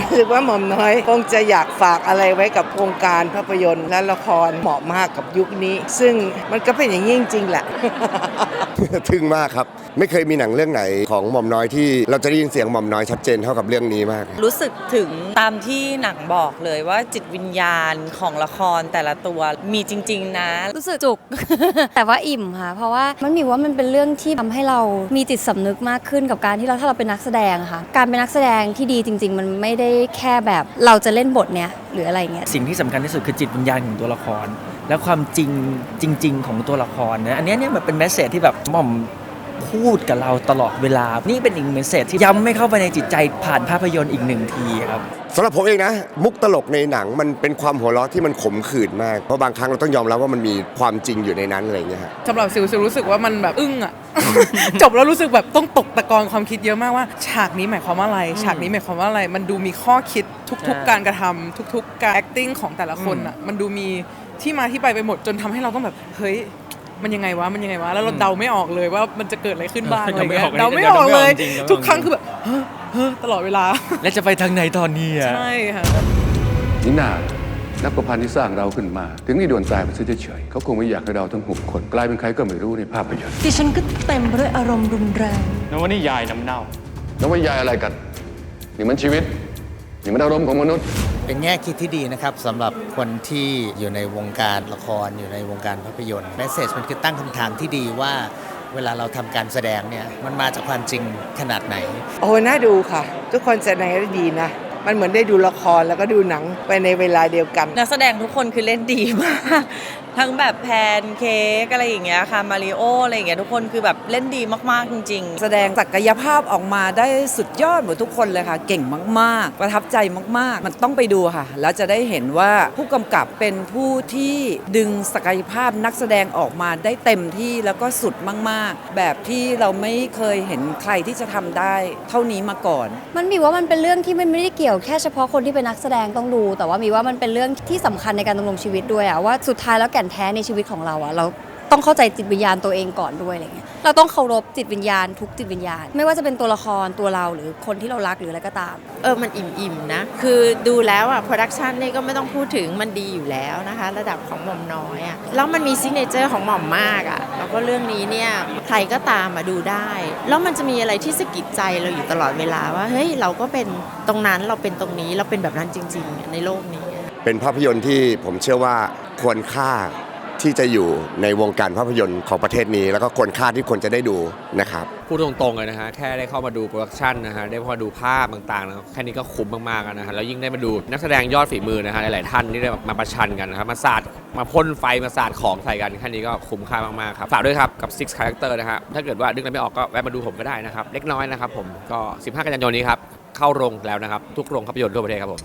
รู้สึกว่าหม่อมน้อย คงจะอยากฝากอะไรไว้กับวงการภาพยนตร์และละครเหมาะมากกับยุคนี้ ซึ่งมันก็เป็นอย่างนี้จริงๆแหละ ทึ่งมากครับ ไม่เคยมีหนังเรื่องไหนของหม่อมน้อยที่เราจะได้ยินเสียงหม่อมน้อยชัดเจนเท่ากับเรื่องนี้มาก รู้สึกถึงตามที่หนังบอกเลยว่าจิตวิญญาณของละครแต่ละตัวมีจริง ๆ นะ รู้สึกจุก แต่ว่าอิ่มค่ะ เพราะว่ามันมีว่ามันเป็นเรื่องที่ทำให้เรามีจิตสำนึกมากขึ้นกับการที่เราถ้าเราเป็นนักแสดงอะค่ะ การเป็นนักแสดงที่ดีจริง ๆ มันไม่ได้แค่แบบเราจะเล่นบทเนี้ยหรืออะไรเงี้ย สิ่งที่สำคัญที่สุดคือจิตวิญญาณของตัวละคร และความจริงจริง ๆ ของตัวละครนะ อันเนี้ยเนี่ยมันเป็นแมสเซจที่แบบหม่อมพูดกับเราตลอดเวลา นี่เป็นอีกเมสเซจที่ย้ำไม่เข้าไปในจิตใจผ่านภาพยนตร์อีกหนึ่งทีครับสำหรับผมเองนะ มุกตลกในหนังมันเป็นความหัวเราะที่มันขมขื่นมาก เพราะบางครั้งเราต้องยอมรับว่ามันมีความจริงอยู่ในนั้นอะไรอย่างเงี้ยฮะสำหรับซิวซิวรู้สึกว่ามันแบบอึ้งอะ จบแล้วรู้สึกแบบต้องตกตะกอนความคิดเยอะมากว่า ฉากนี้หมายความว่าอะไร ฉากนี้หมายความว่าอะไร มันดูมีข้อคิดทุกใช่ๆการกระทำทุก ๆ การ acting ของแต่ละคนอะมันดูมีที่มาที่ไปไปหมดจนทำให้เราต้องแบบเฮ้ย มันยังไงวะมันยังไงวะแล้วเราเดาไม่ออกเลยว่ามันจะเกิดอะไรขึ้นบ้างอะไรเงี้ยเดาเดาไม่ไม่ออออกกเลยเดาไม่ออกจริงๆทุกครั้งคือแบบเฮ้อเฮ้อตลอดเวลา และจะไปทางไหนตอนนี้อะใช่ค่ะนี่นานักประพันธ์ที่สร้างเราขึ้นมา ถึงนี่ด่วนตายไปซะเฉยๆเขาคงไม่อยากให้เราทั้งหกคนกลายเป็นใครก็ไม่รู้ในภาพยนตร์ดิฉันก็เต็มไปด้วยอารมณ์รุนแรงนวนิยายน้ำเน่าแล้วว่ายายอะไรกันนี่มันชีวิต นี่มันอารมณ์ของมนุษย์ เป็นแง่คิดที่ดีนะครับสำหรับคนที่อยู่ในวงการละครอยู่ในวงการภาพยนตร์แมสเซจมันคือตั้งคำถามที่ดีว่า เวลาเราทำการแสดงเนี่ยมันมาจากความจริงขนาดไหน โอ้โหน่าดูค่ะ ทุกคนแสดงได้ดีนะ มันเหมือนได้ดูละครแล้วก็ดูหนังไปในเวลาเดียวกัน นักแสดงทุกคนคือเล่นดีมาก ทั้งแบบแพนเค้กอะไรอย่างเงี้ยค่ะมาริโออะไรอย่างเงี้ยทุกคนคือแบบเล่นดีมากๆจริง ๆ แสดงศักยภาพออกมาได้สุดยอดหมดทุกคนเลยค่ะ เก่งมาก ๆ ประทับใจมาก ๆ มันต้องไปดูค่ะ แล้วจะได้เห็นว่าผู้กำกับเป็นผู้ที่ดึงศักยภาพนักแสดงออกมาได้เต็มที่แล้วก็สุดมาก ๆ แบบที่เราไม่เคยเห็นใครที่จะทำได้เท่านี้มาก่อน มันมีว่ามันเป็นเรื่องที่มันไม่ได้เกี่ยวแค่เฉพาะคนที่เป็นนักแสดงต้องดู แต่ว่ามีว่ามันเป็นเรื่องที่สำคัญในการดำรงชีวิตด้วยอะว่าสุดท้ายแล้วแก่นแท้ในชีวิตของเราอะเราต้องเข้าใจจิตวิญญาณตัวเองก่อนด้วยอะไรเงี้ยเราต้องเคารพจิตวิญญาณทุกจิตวิญญาณ ไม่ว่าจะเป็นตัวละครตัวเราหรือคนที่เรารักหรืออะไรก็ตาม เออมันอิ่มๆนะ คือดูแล้วอะโปรดักชันนี่ก็ไม่ต้องพูดถึงมันดีอยู่แล้วนะคะ ระดับของหม่อมน้อยอะแล้วมันมีซิกเนเจอร์ของหม่อมมากอะ ว่าเรื่องนี้เนี่ยใครก็ตามมาดูได้ แล้วมันจะมีอะไรที่สะกิดใจเราอยู่ตลอดเวลาว่าเฮ้ยเราก็เป็นตรงนั้นเราเป็นตรงนี้เราเป็นแบบนั้นจริง ๆ ในโลกนี้ เป็นภาพยนตร์ที่ผมเชื่อว่าควรค่า ที่จะอยู่ในวงการภาพยนตร์ของประเทศนี้ แล้วก็ควรค่าที่ควรจะได้ดูนะครับ พูดตรงๆเลยนะฮะแค่ได้เข้ามาดูโปรดักชันนะฮะได้เข้ามาดูภาพต่างๆนะครับแค่นี้ก็คุ้มมากๆแล้วนะฮะแล้วยิ่งได้มาดูนักแสดงยอดฝีมือนะฮะหลายๆท่านที่ได้มาประชันกันนะครับมาสาดมาพ่นไฟมาสาดของใส่กันแค่นี้ก็คุ้มค่ามากๆครับฝากด้วยครับกับ Six Character นะฮะถ้าเกิดว่านึกอะไรไม่ออกก็แวะมาดูผมก็ได้นะครับเล็กน้อยนะครับผมก็ 15 กันยายนนี้ครับเข้าโรงแล้วนะครับทุกโรงภาพยนตร์ทั่วประเทศครับผม